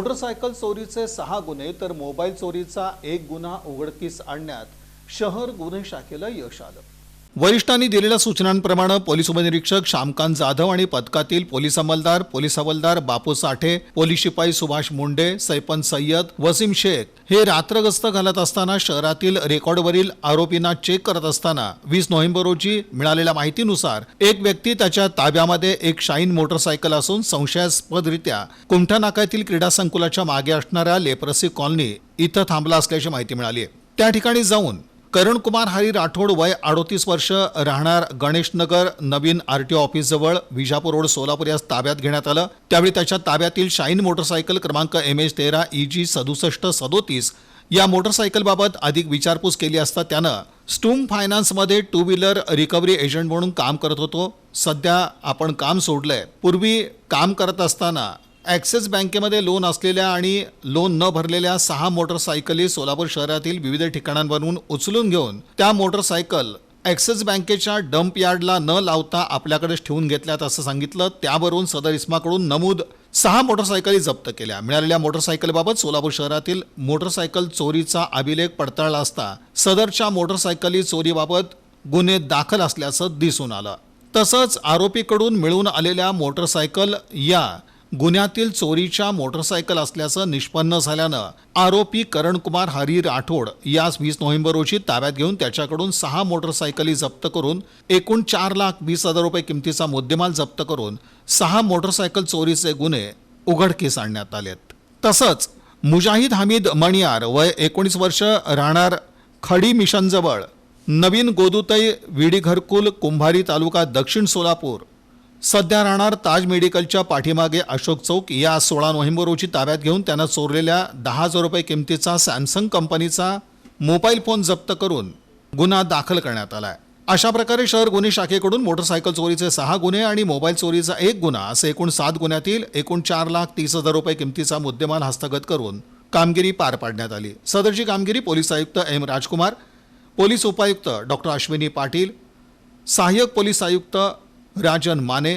Motorcycle चोरीचे सहा गुन्हे तर मोबाईल चोरीचा एक गुन्हा उघडकीस आणण्यात शहर गुन्हे शाखेला यश आलं. वरिष्ठांनी दिलेल्या सूचनांप्रमाणे पोलीस उपनिरीक्षक श्यामकांत जाधव आणि पथकातील पोलीस अंमलदार पोलीस हवालदार बापू साठे पोलीस शिपाई सुभाष मुंडे सैपन सय्यद वसीम शेख हे रात्रगस्त घालत असताना शहरातील रेकॉर्डवरील आरोपींना चेक करत असताना वीस नोव्हेंबर रोजी मिळालेल्या माहितीनुसार एक व्यक्ती त्याच्या ताब्यामध्ये एक शाईन मोटरसायकल असून संशयास्पदरित्या कुमठा नाक्यातील क्रीडा संकुलाच्या मागे असणाऱ्या लेप्रसी कॉलनी इथं थांबला असल्याची माहिती मिळाली आहे. त्या ठिकाणी जाऊन करणकुमार हरी राठोड वय अडोतीस वर्ष राहणार गणेशनगर नवीन आर टी ओ ऑफिसजवळ विजापूर रोड सोलापूर यास ताब्यात घेण्यात आलं. त्यावेळी त्याच्या ताब्यातील शाईन मोटरसायकल क्रमांक एम एच तेरा ई जी सदुसष्ट सदोतीस या मोटरसायकलबाबत अधिक विचारपूस केली असता त्यानं स्टूम फायनान्समध्ये टू व्हीलर रिकव्हरी एजंट म्हणून काम करत होतो. सध्या आपण काम सोडलंय. पूर्वी काम करत असताना ॲक्सिस बँकेमध्ये लोन असलेल्या आणि लोन न भरलेल्या सहा मोटरसायकली सोलापूर शहरातील विविध ठिकाणांवरून उचलून घेऊन त्या मोटरसायकल ॲक्सिस बँकेच्या डंप यार्डला न लावता आपल्याकडेच ठेवून घेतल्यात असं सांगितलं. त्यावरून सदर इस्माकडून नमूद सहा मोटरसायकली जप्त केल्या. मिळालेल्या मोटरसायकलबाबत सोलापूर शहरातील मोटरसायकल चोरीचा अभिलेख पडताळला असता सदरच्या मोटरसायकली चोरीबाबत गुन्हे दाखल असल्याचं दिसून आलं. तसंच आरोपीकडून मिळून आलेल्या मोटरसायकल या गुन्ह्यातील चोरीच्या मोटरसायकल असल्याचं निष्पन्न झाल्यानं आरोपी करणकुमार हरी राठोड यास वीस नोव्हेंबर रोजी ताब्यात घेऊन त्याच्याकडून सहा मोटरसायकली जप्त करून एकूण चार लाख वीस हजार रुपये किमतीचा मुद्देमाल जप्त करून सहा मोटरसायकल चोरीचे गुन्हे उघडकीस आणण्यात आलेत. तसंच मुजाहिद हमीद मणियार वय एकोणीस वर्ष राहणार खडी मिशनजवळ नवीन गोदुतई विडी घरकुल कुंभारी तालुका दक्षिण सोलापूर सध्या राहणार ताज मेडिकलच्या पाठीमागे अशोक चौक या सोळा नोव्हेंबर रोजी ताब्यात घेऊन त्यानं चोरलेल्या दहा हजार रुपये किमतीचा सॅमसंग कंपनीचा मोबाईल फोन जप्त करून गुन्हा दाखल करण्यात आला आहे अशा प्रकारे शहर गुन्हे शाखेकडून मोटरसायकल चोरीचे सहा गुन्हे आणि मोबाईल चोरीचा एक गुन्हा असे एकूण सात गुन्ह्यातील एकूण चार लाख तीस हजार रुपये किमतीचा मुद्देमाल हस्तगत करून कामगिरी पार पाडण्यात आली. सदरची कामगिरी पोलीस आयुक्त एम राजकुमार पोलीस उपायुक्त डॉक्टर अश्विनी पाटील सहाय्यक पोलीस आयुक्त राजन माने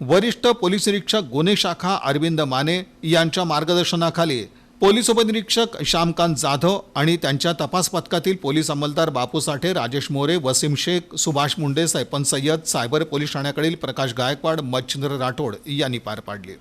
वरिष्ठ पोलीस निरीक्षक गुन्हे शाखा अरविंद माने यांच्या मार्गदर्शनाखाली पोलीस उपनिरीक्षक श्यामकांत जाधव आणि त्यांच्या तपास पथकातील पोलीस अंमलदार बापू साठे राजेश मोरे वसीम शेख सुभाष मुंडे सैपन सय्यद सायबर पोलीस ठाण्याकडील प्रकाश गायकवाड मच्छिंद्र राठोड यांनी पार पाडली.